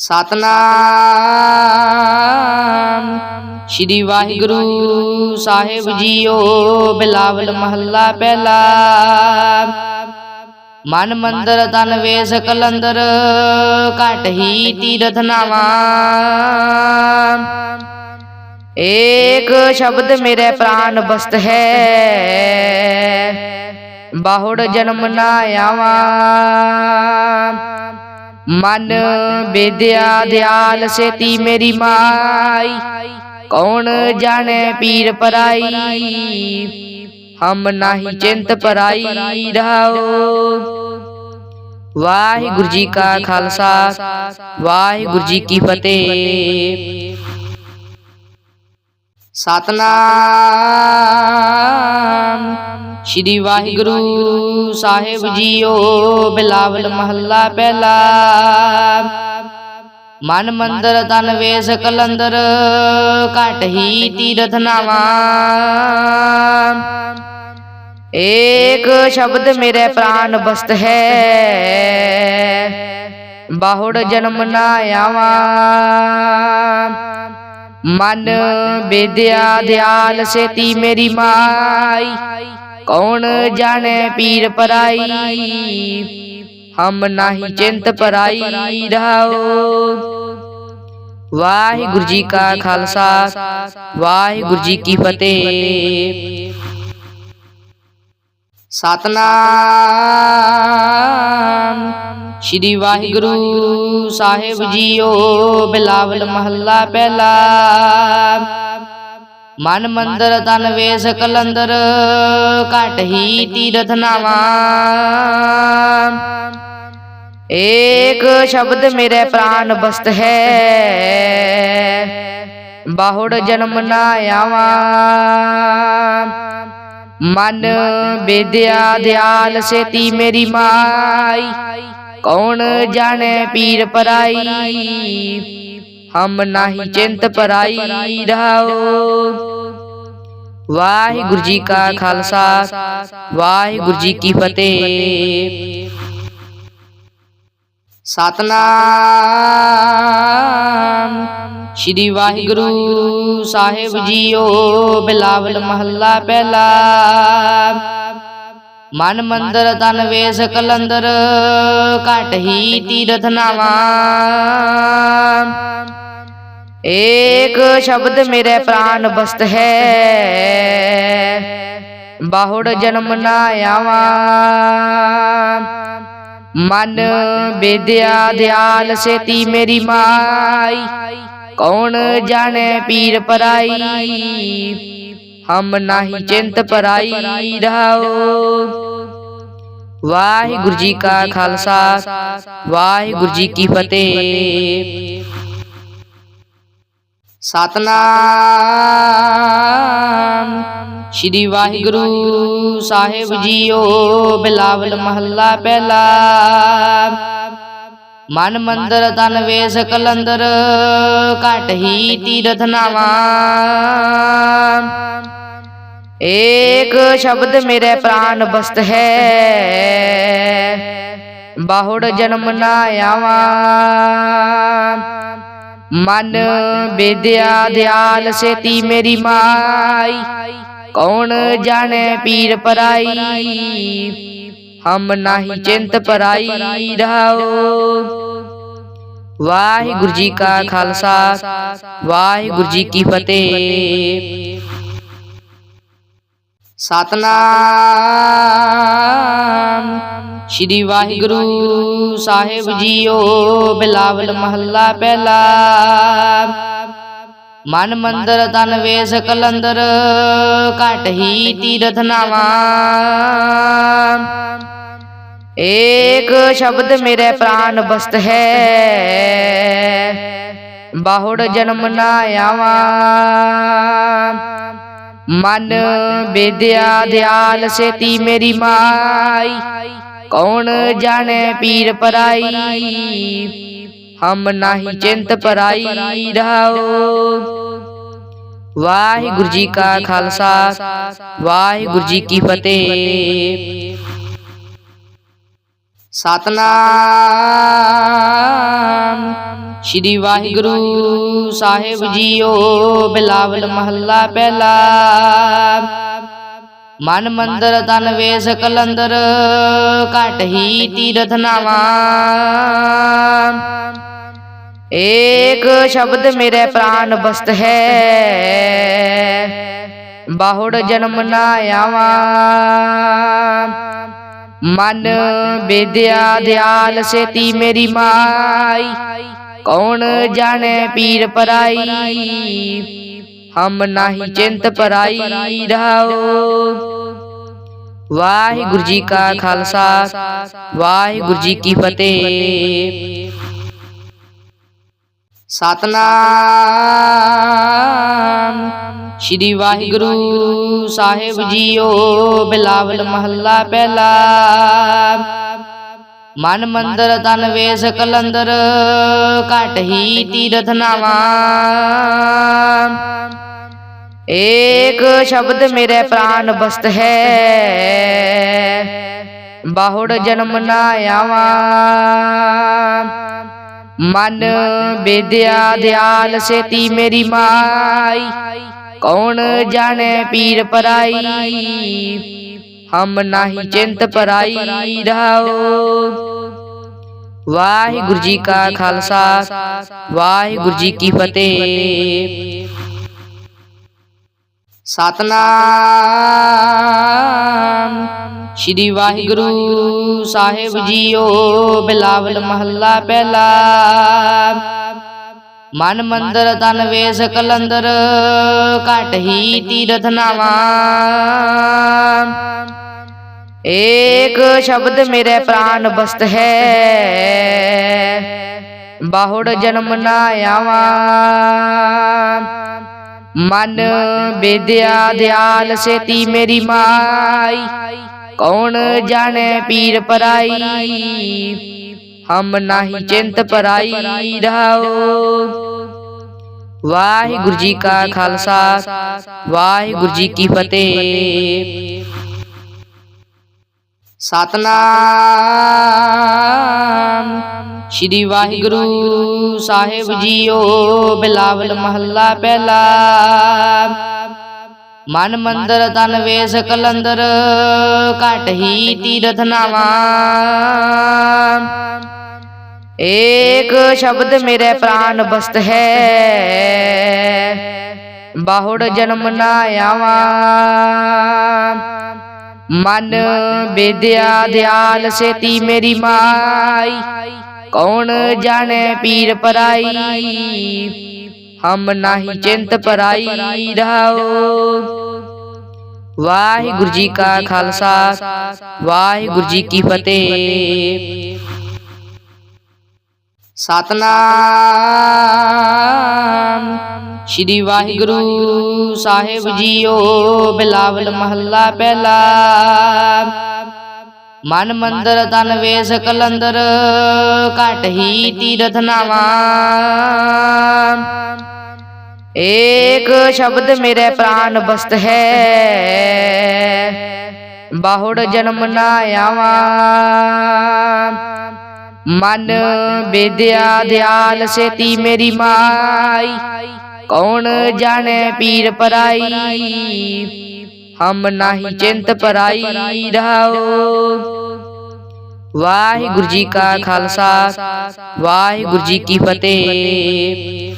ਸਤਨਾਮ। ਸ਼੍ਰੀ ਵਾਹਿਗੁਰੂ ਸਾਹਿਬ ਜੀਓ, ਬਿਲਾਵਲ ਮਹੱਲਾ ਪਹਿਲਾ। ਮਨ ਮੰਦਰ, ਤਨ ਵੇਸ, ਕਲੰਦਰ, ਘਟ ਹੀ ਤੀਰਥ ਨਾਵਾ। ਏਕ ਸ਼ਬਦ ਮੇਰੇ ਪ੍ਰਾਨ ਬਸਤ ਹੈ। ਬਾਹੁੜ ਜਨਮ ਨਾ ਆਵਾ। ਮਨ ਵਿਦਿਆ ਦਿਆਲ ਸੇਤੀ ਮੇਰੀ ਮਾਈ ਕੌਣ ਜਾਣੇ ਪੀਰ ਪਰਾਈ ਹਮ ਨਾਹੀ ਚਿੰਤ ਪਰਾਈ ਰਹਾਓ ਵਾਹਿਗੁਰੂ ਜੀ ਕਾ ਖਾਲਸਾ ਵਾਹਿਗੁਰੂ ਜੀ ਕੀ ਫਤਿਹ ਸਤਨਾਮ ਸ਼੍ਰੀ ਵਾਹਿਗੁਰੂ ਸਾਹਿਬ ਜੀਓ, ਬਿਲਾਵਲ ਮਹੱਲਾ ਪਹਿਲਾ। ਮਨ ਮੰਦਰ ਤਨ ਵੇਸ, ਕਲੰਦਰ, ਘਟ ਹੀ ਤੀਰਥ ਨਾਵਾ। ਏਕ ਸ਼ਬਦ ਮੇਰੇ ਪ੍ਰਾਨ ਬਸਤ ਹੈ। ਬਾਹੁੜ ਜਨਮ ਨਾ ਆਵਾ। ਮਨ ਵਿਦਿਆ ਦਿਆਲ, ਸੇਤੀ ਮੇਰੀ ਮਾਈ। ਕੌਣ ਜਾਣੇ ਪੀਰ ਪਰਾਈ? ਹਮ ਨਾਹੀ ਚਿੰਤ ਪਰਾਈ ਰਹਾਓ। ਵਾਹਿਗੁਰੂ ਜੀ ਕਾ ਖਾਲਸਾ, ਵਾਹਿਗੁਰੂ ਜੀ ਕੀ ਫਤਿਹ। ਸਤਨਾਮ ਸ਼੍ਰੀ ਵਾਹਿਗੁਰੂ ਸਾਹਿਬ ਜੀਓ, ਬਿਲਾਵਲ ਮਹੱਲਾ ਪਹਿਲਾ। ਮਨ ਮੰਦਰ ਤਨ ਵੇਸ ਕਲੰਦਰ, ਘਟ ਹੀ ਤੀਰਥ ਨਾਵਾ। ਏਕ ਸ਼ਬਦ ਮੇਰੇ ਪ੍ਰਾਨ ਬਸਤ ਹੈ, ਬਾਹੁੜ ਜਨਮ ਨਾ ਆਵਾ। ਮਨ ਵਿਦਿਆ ਦਿਆਲ ਸੇਤੀ ਮੇਰੀ ਮਾਈ, ਕੌਣ ਜਾਣੇ ਪੀਰ ਪਰਾਈ? ਹਮ ਨਾਹੀ ਚਿੰਤ ਪਰਾਈ ਰਹਾਓ ਵਾਹਿਗੁਰੂ ਜੀ ਕਾ ਖਾਲਸਾ ਵਾਹਿਗੁਰੂ ਜੀ ਕੀ ਫਤਿਹ। ਸਤਨਾਮ ਸ਼੍ਰੀ ਵਾਹਿਗੁਰੂ ਸਾਹਿਬ ਜੀਓ ਬਿਲਾਵਲ ਮਹੱਲਾ ਪਹਿਲਾ। ਮਨ ਮੰਦਰ ਤਨ ਵੇਸ ਕਲੰਦਰ ਘਟ ਹੀ ਤੀਰਥ ਨਾਵਾ। ਏਕ ਸ਼ਬਦ ਮੇਰੇ ਪ੍ਰਾਨ ਬਸਤ ਹੈ ਬਾਹੁੜ ਜਨਮ ਨਾ ਆਵਾ ਮਨ ਵਿਦਿਆ ਦਿਆਲ ਸੇਤੀ ਮੇਰੀ ਮਾਈ ਕੌਣ ਜਾਣੇ ਪੀਰ ਪਰਾਈ ਹਮ ਨਾਹੀ ਚਿੰਤ ਪਰਾਈ ਰਹਾਓ ਵਾਹਿਗੁਰੂ ਜੀ ਕਾ ਖਾਲਸਾ ਵਾਹਿਗੁਰੂ ਜੀ ਕੀ ਫਤਿਹ ਸਤਨਾਮ। ਸ਼੍ਰੀ ਵਾਹਿਗੁਰੂ ਸਾਹਿਬ ਜੀਓ, ਬਿਲਾਵਲ ਮਹੱਲਾ ਪਹਿਲਾ। ਮਨ ਮੰਦਰ, ਤਨ ਵੇਸ, ਕਲੰਦਰ, ਘਟ ਹੀ ਤੀਰਥ ਨਾਵਾ। ਏਕ ਸ਼ਬਦ ਮੇਰੇ ਪ੍ਰਾਨ ਬਸਤ ਹੈ। ਬਾਹੁੜ ਜਨਮ ਨਾ ਆਵਾ। ਮਨ ਵਿਦਿਆ ਦਿਆਲ ਸੇਤੀ ਮੇਰੀ ਮਾਈ ਕੌਣ ਜਾਣੇ ਪੀਰ ਪਰਾਈ ਹਮ ਨਾਹੀ ਚਿੰਤ ਪਰਾਈ ਰਹਾਓ ਵਾਹਿਗੁਰੂ ਜੀ ਕਾ ਖਾਲਸਾ ਵਾਹਿਗੁਰੂ ਜੀ ਕੀ ਫਤਿਹ ਸਤਨਾਮ ਸ਼੍ਰੀ ਵਾਹਿਗੁਰੂ ਸਾਹਿਬ ਜੀਓ, ਬਿਲਾਵਲ ਮਹੱਲਾ ਪਹਿਲਾ। ਮਨ ਮੰਦਰ, ਤਨ ਵੇਸ, ਕਲੰਦਰ, ਘਟ ਹੀ ਤੀਰਥ ਨਾਵਾ। ਏਕ ਸ਼ਬਦ ਮੇਰੇ ਪ੍ਰਾਨ ਬਸਤ ਹੈ, ਬਾਹੁੜ ਜਨਮ ਨਾ ਆਵਾ। ਮਨ ਵਿਦਿਆ ਦਿਆਲ ਸੇਤੀ ਮੇਰੀ ਮਾਈ। ਕੌਣ ਜਾਣੇ ਪੀਰ ਪਰਾਈ ਹਮ ਨਾਹੀ ਚਿੰਤ ਪਰਾਈ ਰਹਾਓ ਵਾਹਿਗੁਰੂ ਜੀ ਕਾ ਖਾਲਸਾ ਵਾਹਿਗੁਰੂ ਜੀ ਕੀ ਫਤਿਹ ਸਤਨਾਮ ਸ੍ਰੀ ਵਾਹਿਗੁਰੂ ਸਾਹਿਬ ਜੀਓ ਬਿਲਾਵਲ ਮਹੱਲਾ ਪਹਿਲਾ ਮਨ ਮੰਦਰ ਤਨ ਵੇਸ ਕਲੰਦਰ, ਘਟ ਹੀ ਤੀਰਥ ਨਾਵਾ। ਏਕ ਸ਼ਬਦ ਮੇਰੇ ਪ੍ਰਾਨ ਬਸਤ ਹੈ, ਬਾਹੁੜ ਜਨਮ ਨਾ ਆਵਾ। ਮਨ ਵਿਦਿਆ ਦਿਆਲ ਸੇਤੀ ਮੇਰੀ ਮਾਈ, ਕੌਣ ਜਾਣੇ ਪੀਰ ਪਰਾਈ? ਹਮ ਨਾਹੀ ਚਿੰਤ ਪਰਾਈ ਰਹਾਓ ਵਾਹਿਗੁਰੂ ਜੀ ਕਾ ਖਾਲਸਾ ਵਾਹਿਗੁਰੂ ਜੀ ਕੀ ਫਤਿਹ। ਸਤਨਾਮ। ਸ੍ਰੀ ਵਾਹਿਗੁਰੂ ਸਾਹਿਬ ਜੀਓ ਬਿਲਾਵਲ ਮਹੱਲਾ ਪਹਿਲਾ। ਮਨ ਮੰਦਰ ਤਨ ਵੇਸ ਕਲੰਦਰ, ਘਟ ਹੀ ਤੀਰਥ ਨਾਵਾ। ਏਕ ਸ਼ਬਦ ਮੇਰੇ ਪ੍ਰਾਨ ਬਸਤ ਹੈ, ਬਾਹੁੜ ਜਨਮ ਨਾ ਆਵਾ। ਮਨ ਵਿਦਿਆ ਦਿਆਲ ਸੇਤੀ ਮੇਰੀ ਮਾਈ, ਕੌਣ ਜਾਣੇ ਪੀਰ ਪਰਾਈ? ਹਮ ਨਾਹੀ ਚਿੰਤ ਪਰਾਈ ਰਹਾਓ। ਵਾਹਿਗੁਰੂ ਜੀ ਕਾ ਖਾਲਸਾ, ਵਾਹਿਗੁਰੂ ਜੀ ਕੀ ਫਤਿਹ। ਸਤਨਾਮ ਸ੍ਰੀ ਵਾਹਿਗੁਰੂ ਸਾਹਿਬ ਜੀਓ, ਬਿਲਾਵਲ ਮਹੱਲਾ ਪਹਿਲਾ। ਮਨ ਮੰਦਰ ਤਨ ਵੇਸ ਕਲੰਦਰ, ਘਟ ਹੀ ਤੀਰਥ ਨਾਵਾ। ਏਕ ਸ਼ਬਦ ਮੇਰੇ ਪ੍ਰਾਨ ਬਸਤ ਹੈ, ਬਾਹੁੜ ਜਨਮ ਨਾ ਆਵਾ। ਮਨ ਵਿਦਿਆ ਦਿਆਲ ਸੇਤੀ ਮੇਰੀ ਮਾਈ, ਕੌਣ ਜਾਣੇ ਪੀਰ ਪਰਾਈ। ਹਮ ਨਾਹੀ ਚਿੰਤ ਪਰਾਈ ਰਹਾਓ। ਵਾਹਿਗੁਰੂ ਜੀ ਕਾ ਖਾਲਸਾ। ਵਾਹਿਗੁਰੂ ਜੀ ਕੀ ਫਤਿਹ। ਸਤਨਾਮ। ਸ੍ਰੀ ਵਾਹਿਗੁਰੂ ਸਾਹਿਬ ਜੀਓ ਬਿਲਾਵਲ ਮਹੱਲਾ ਪਹਿਲਾ। ਮਨ ਮੰਦਰ ਤਨ ਵੇਸ ਕਲੰਦਰ ਘਟ ਹੀ ਤੀਰਥ ਨਾਵਾ। ਏਕ ਸ਼ਬਦ ਮੇਰੇ ਪ੍ਰਾਨ ਬਸਤ ਹੈ। ਬਾਹੁੜ ਜਨਮ ਨਾ ਆਵਾ। ਮਨ ਵਿਦਿਆ ਦਿਆਲ ਸੇਤੀ ਮੇਰੀ ਮਾਈ। ਕੌਣ ਜਾਣੇ ਪੀਰ ਪਰਾਈ। ਹਮ ਨਾਹੀ ਚਿੰਤ ਪਰਾਈ ਵਾਹਿਗੁਰੂ ਜੀ ਕਾ ਖਾਲਸਾ। ਵਾਹਿਗੁਰੂ ਜੀ ਕੀ ਫਤਿਹ। ਸਤਨਾਮ। ਸ੍ਰੀ ਵਾਹਿਗੁਰੂ ਸਾਹਿਬ ਜੀਓ ਬਿਲਾਵਲ ਮਹੱਲਾ ਪਹਿਲਾ। ਮਨ ਮੰਦਰ ਤਨ ਵੇਸ ਕਲੰਦਰ ਘਟ ਹੀ ਤੀਰਥ ਨਾਵਾ ਏਕ ਸ਼ਬਦ ਮੇਰੇ ਪ੍ਰਾਨ ਬਸਤ ਹੈ। ਬਾਹੁੜ ਜਨਮ ਨਾ ਆਵਾ। ਮਨ ਵਿਦਿਆ ਦਿਆਲ ਸੇਤੀ ਮੇਰੀ ਮਾਈ। ਕੌਣ ਜਾਣੇ ਪੀਰ ਪਰਾਈ। ਹਮ ਨਾਹੀ ਚਿੰਤ ਪਰਾਈ ਰਹਾਓ। ਵਾਹਿਗੁਰੂ ਜੀ ਕਾ ਖਾਲਸਾ। ਵਾਹਿਗੁਰੂ ਜੀ ਕੀ ਫਤਿਹ।